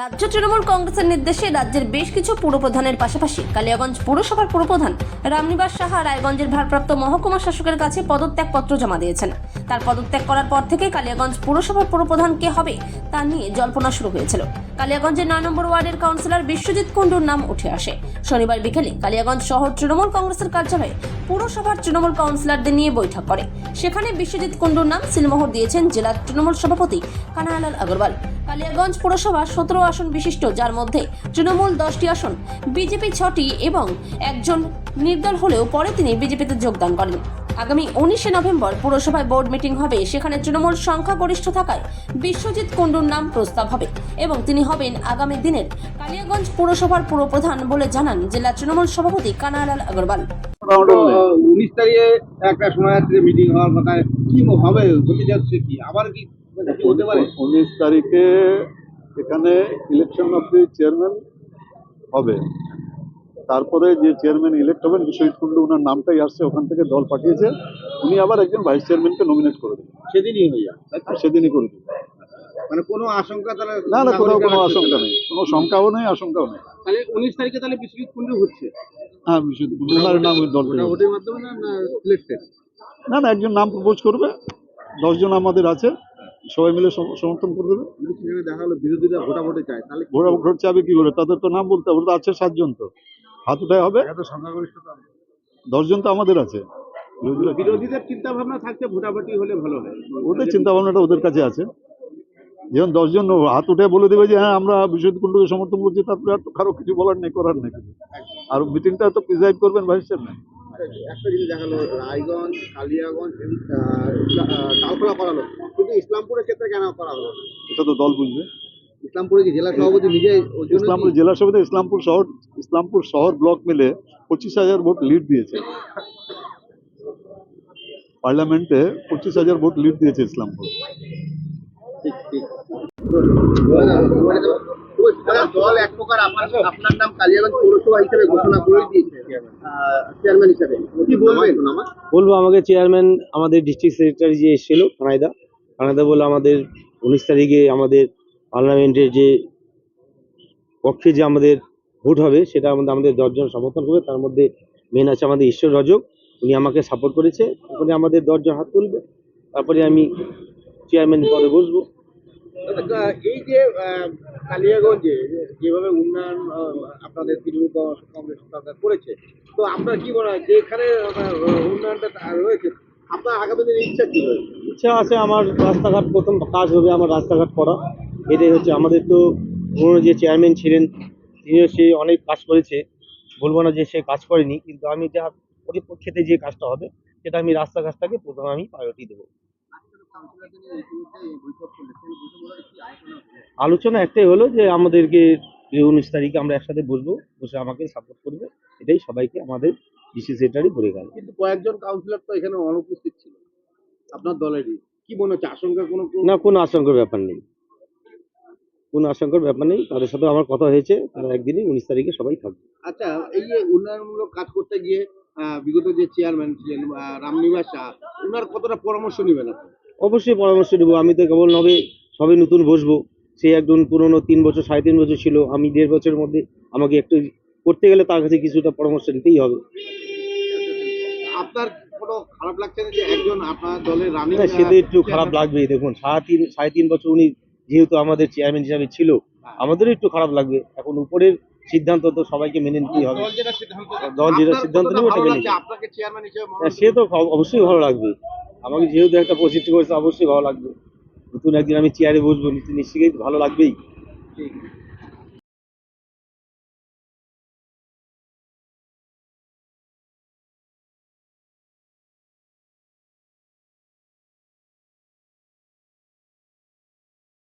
রাজ্য তৃণমূল কংগ্রেসের নির্দেশে রাজ্যের বেশ কিছু পুরপ্রধানের পাশাপাশি কালিয়াগঞ্জ পুরসভার পুরপ্রধান রামনিবাস সাহা রায়গঞ্জের ভারপ্রাপ্ত মহকুমা শাসকের কাছে পদত্যাগপত্র জমা দিয়েছেন। তার পদত্যাগ করার পর থেকে কালিয়াগঞ্জ পুরসভার পুরপ্রধান কে হবে তা নিয়ে জল্পনা শুরু হয়েছিল। কালিয়াগঞ্জের নয় নম্বর ওয়ার্ডের কাউন্সিলর বিশ্বজিৎ কুণ্ডুর নাম উঠে আসে। শনিবার বিকেলে কালিয়াগঞ্জ শহর তৃণমূল কংগ্রেসের কার্যালয়ে পুরসভার তৃণমূল কাউন্সিলরদের নিয়ে বৈঠক করে। সেখানে বিশ্বজিৎ কুণ্ডুর নাম সিলমোহর দিয়েছেন জেলা তৃণমূল সভাপতি কানাইলাল আগরওয়াল। কালিয়াগঞ্জ পুরসভা সতেরো আসন বিশিষ্ট, যার মধ্যে তৃণমূল দশটি আসন, বিজেপি ছটি এবং একজন নির্দল হলেও পরে তিনি বিজেপিতে যোগদান করেন। আগামী উনিশে নভেম্বর পুরসভায় বোর্ড মিটিং হবে। সেখানে তৃণমূল সংখ্যাগরিষ্ঠ থাকায় বিশ্বজিৎ কুণ্ডুর নাম প্রস্তাব হবে এবং তিনি হবেন আগামী দিনের কালিয়াগঞ্জ পুরসভার পুরপ্রধান বলে জানান জেলা তৃণমূল সভাপতি কানাইলাল আগরওয়াল। উনিশ তারিখে একটা যাচ্ছে মিটিং হওয়ার কথা কি হবে? হতে যাচ্ছে কি? আবার কি কি হতে পারে? উনিশ তারিখে এখানে ইলেকশন অফ দি চেয়ারম্যান হবে। তারপরে যে চেয়ারম্যান ইলেক্ট হবেন বিশ্বজিৎ কুণ্ডু ওনার নামটাই আসছে ওখান থেকে দল পাঠিয়েছে। উনি আবার একজন ভাইস চেয়ারম্যানকে নমিনেট করে দেবেন। সেদিনই হয়ে? আর সেদিনই করে দেবেন। মানে কোনো আশঙ্কা তাহলে না না কোনো কোনো আশঙ্কা নেই। কোনো শঙ্কাও নেই আশঙ্কাও নেই। তাহলে উনিশ তারিখে তাহলে বিশ্বজিৎ কুণ্ডু হচ্ছে? হ্যাঁ বিশ্বজিৎ কুণ্ডু ওনার নাম দল ভোটের মাধ্যমে না না সিলেক্টেড না না একজন নাম প্রপোজ করবে। দশজন আমাদের আছে। সবাই মিলে সমর্থন করে দেবে। সেখানে দেখা হলো বিরোধীরা ভোটাভোটে চায় তাহলে কি ভোট ভোট চাবে কি করে? তাদের তো নাম বলতে হবে তো আছে সাতজন তো। হাত উঠায় হবে? দশজন তো আমাদের আছে। বিরোধীদের চিন্তা ভাবনা থাকছে ভোটাভুটি হলে ভালো হয়। ওদের চিন্তা ভাবনাটা ওদের কাছে আছে। যেমন দশজন হাত উঠে বলে দেবে যে হ্যাঁ আমরা বিশ্বজিৎ কুণ্ডুকে সমর্থন করছি তারপরে আর তো কারও কিছু বলার নেই করার নেই। আর মিটিংটা তো প্রিজাইড করবেন ভাইস চেয়ারম্যান। একটা জিনিস দেখাল রায়গঞ্জ কালিয়াগঞ্জ ডালখোলা করা হলো কিন্তু ইসলামপুরের ক্ষেত্রে কেন করা হলো এটা তো দল বুঝবে। ইসলামপুরে কি জেলা সভাপতি নিজে ইসলামপুর জেলা সমিতি ইসলামপুর শহর ইসলামপুর শহর ব্লক মিলে পঁচিশ হাজার ভোট লিড দিয়েছে। পার্লামেন্টে পঁচিশ হাজার ভোট লিড দিয়েছে ইসলামপুর। ঠিক ঠিক। দল এক প্রকার আপনার আপনার নাম কালিয়াগঞ্জ পৌরসভা হিসেবে ঘোষণা করে দিয়েছে চেয়ারম্যান হিসেবে। কি বলবেন? বলব আমাকে চেয়ারম্যান আমাদের ডিস্ট্রিক্ট সেক্রেটারি যে এসেছিল কানাইদা। কানাইদা বলে আমাদের উনিশ তারিখে আমাদের পার্লামেন্টের যে পক্ষে যে আমাদের ভোট হবে সেটা আমাদের আমাদের দশজন সমর্থন করবে। তার মধ্যে মেন আছে আমাদের ঈশ্বর রজক উনি আমাকে সাপোর্ট করেছে। ওখানে আমাদের দশজন হাত তুলবে। তারপরে আমি চেয়ারম্যান পদে বসবো। আচ্ছা, এই যে কালিয়াগঞ্জে যেভাবে উন্নয়ন আপনাদের তৃণমূল কংগ্রেস সরকার করেছে তো আপনার কি মনে হয় যে এখানে উন্নয়নটা রয়েছে? আপনার আগামী দিনের ইচ্ছা কি রয়েছে? ইচ্ছা আছে আমার রাস্তাঘাট প্রথম কাজ হবে আমার রাস্তাঘাট করা। এটাই হচ্ছে আমাদের তো পুরনো যে চেয়ারম্যান ছিলেন তিনিও সে অনেক কাজ করেছে। বলব না যে সে কাজ করেনি কিন্তু আমি যা পরিপ্রেক্ষিতে যে কাজটা হবে সেটা আমি রাস্তা কাজটাকে প্রথমে আমি প্রায়োরিটি দেবো। আলোচনা একটাই হলো যে আমাদেরকে উনিশ তারিখে আমরা একসাথে বসবো বসে আমাকে সাপোর্ট করবে এটাই সবাইকে আমাদের ডিসি সেক্রেটারি বলে গেল। কিন্তু কয়েকজন কাউন্সিলর তো এখানে অনুপস্থিত ছিল আপনার দলেরই। কি মনে হচ্ছে আশঙ্কা কোনো না কোনো আশঙ্কার ব্যাপার নেই। কোনো আশঙ্কার ব্যাপার নেই। তাদের সাথে আমার কথা হয়েছে। তারা একদিনই উনিশ তারিখে সবাই থাকবে। আচ্ছা এই যে উন্নয়নমূলক কাজ করতে গিয়ে বিগত যে চেয়ারম্যান ছিলেন রামনিবাস শাহ ওনার কতটা পরামর্শ নেবেন আপনি? অবশ্যই পরামর্শ দেবো আমি তো কেবল নবে সবে নতুন বসবো। সে একজন পুরনো তিন বছর সাড়ে তিন বছর ছিল। আমি দেড় বছরের মধ্যে আমাকে একটু করতে গেলে তার কাছে কিছুটা পরামর্শ নিতেই হবে। আপনার কোনো খারাপ লাগছে না যে একজন আপনার দলের রানিং সেটা একটু খারাপ লাগবেই। দেখুন সাড়ে তিন সাড়ে তিন বছর উনি যেহেতু আমাদের চেয়ারম্যান হিসাবে ছিল আমাদেরও একটু খারাপ লাগবে। এখন উপরের সিদ্ধান্ত তো সবাইকে মেনে নিতেই হবে। দল যেটা সিদ্ধান্ত নেবে ওটা মেনে হ্যাঁ, সে তো অবশ্যই ভালো লাগবে। আমাকে যেহেতু একটা পজিটিভ করেছে অবশ্যই ভালো লাগবে। নতুন একদিন আমি চেয়ারে বসবো নিশ্চয়ই ভালো লাগবেই। ঠিক।